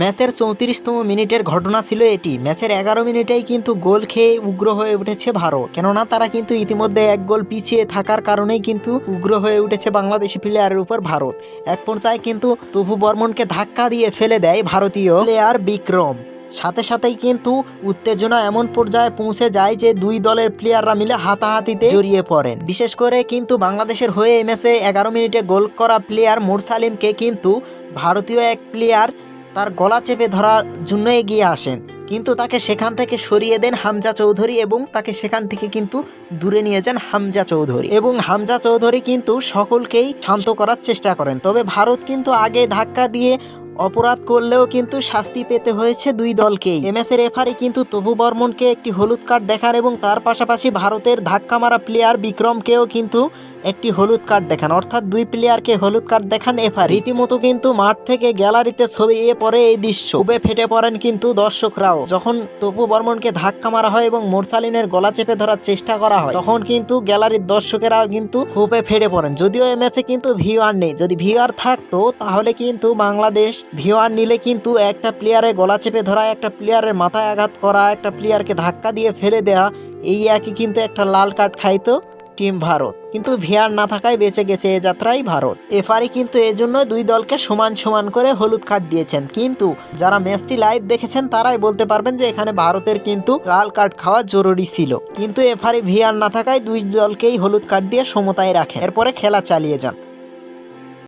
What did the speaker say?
ম্যাচের চৌত্রিশতম মিনিটের ঘটনা ছিল এটি। ম্যাচের এগারো মিনিটেই কিন্তু গোল খেয়ে উগ্র হয়ে উঠেছে ভারত। কেননা, তারা কিন্তু ইতিমধ্যে এক গোল পিছিয়ে থাকার কারণেই কিন্তু উগ্র হয়ে উঠেছে বাংলাদেশি প্লেয়ারের উপর ভারত। এক পর্যায়ে কিন্তু তবু বর্মনকে ধাক্কা দিয়ে ফেলে দেয় ভারতীয় প্লেয়ার বিক্রম। সাথে সাথেই কিন্তু উত্তেজনা এমন পর্যায়ে পৌঁছে যায় যে দুই দলের প্লেয়াররা মিলে হাতাহাতিতে জড়িয়ে পড়েন। বিশেষ করে কিন্তু বাংলাদেশের হয়ে ম্যাচে এগারো মিনিটে গোল করা প্লেয়ার মুরসালিমকে কিন্তু ভারতীয় এক প্লেয়ার তার গলা চেপে ধরার জন্য এগিয়ে আসেন। কিন্তু তাকে সেখান থেকে সরিয়ে দেন হামজা চৌধুরী এবং তাকে সেখান থেকে কিন্তু দূরে নিয়ে যান হামজা চৌধুরী। এবং হামজা চৌধুরী কিন্তু সকলকেই শান্ত করার চেষ্টা করেন। তবে ভারত কিন্তু আগে ধাক্কা দিয়ে অপরাধ করলেও কিন্তু শাস্তি পেতে হয়েছে দুই দলকেই। এম এমএসের রেফারি কিন্তু তবু বর্মনকে একটি হলুদ কার্ড দেখান এবং তার পাশাপাশি ভারতের ধাক্কা মারা প্লেয়ার বিক্রমকেও কিন্তু একটি হলুদ কার্ড দেখান। অর্থাৎ দুই প্লেয়ারকে হলুদ কার্ড দেখান এফার রীতিমতো কিন্তু মাঠ থেকে গ্যালারিতে ছড়িয়ে পড়ে এই দৃশ্য। খুবই ফেটে পড়েন কিন্তু দর্শকরাও। যখন তপু বর্মনকে ধাক্কা মারা হয় এবং মোরসালিনের গলা চেপে ধরার চেষ্টা করা হয়, তখন কিন্তু গ্যালারির দর্শকেরাও কিন্তু খুবই ফেটে পড়েন। যদিও এই ম্যাচে কিন্তু ভিওয়ার নেই। যদি ভিওয়ার থাকতো, তাহলে কিন্তু বাংলাদেশ ভিওয়ার নিলে কিন্তু একটা প্লেয়ারের গলা চেপে ধরা, একটা প্লেয়ারের মাথায় আঘাত করা, একটা প্লেয়ারকে ধাক্কা দিয়ে ফেলে দেওয়া এই একই কিন্তু একটা লাল কার্ড খাইতো টিম ভারত। কিন্তু ভিআর না থাকায় বেঁচে গেছে এ যাত্রায় ভারত। এফারি কিন্তু এজন্য দুই দলকে সমান সমান করে হলুদ কার্ড দিয়েছেন। কিন্তু যারা ম্যাচটি লাইভ দেখেছেন, তারাই বলতে পারবেন যে এখানে ভারতের কিন্তু লাল কার্ড খাওয়া জরুরি ছিল। কিন্তু এফারি ভিআর না থাকায় দুই দলকেই হলুদ কার্ড দিয়ে সমতায় রাখে এরপরে খেলা চালিয়ে যান।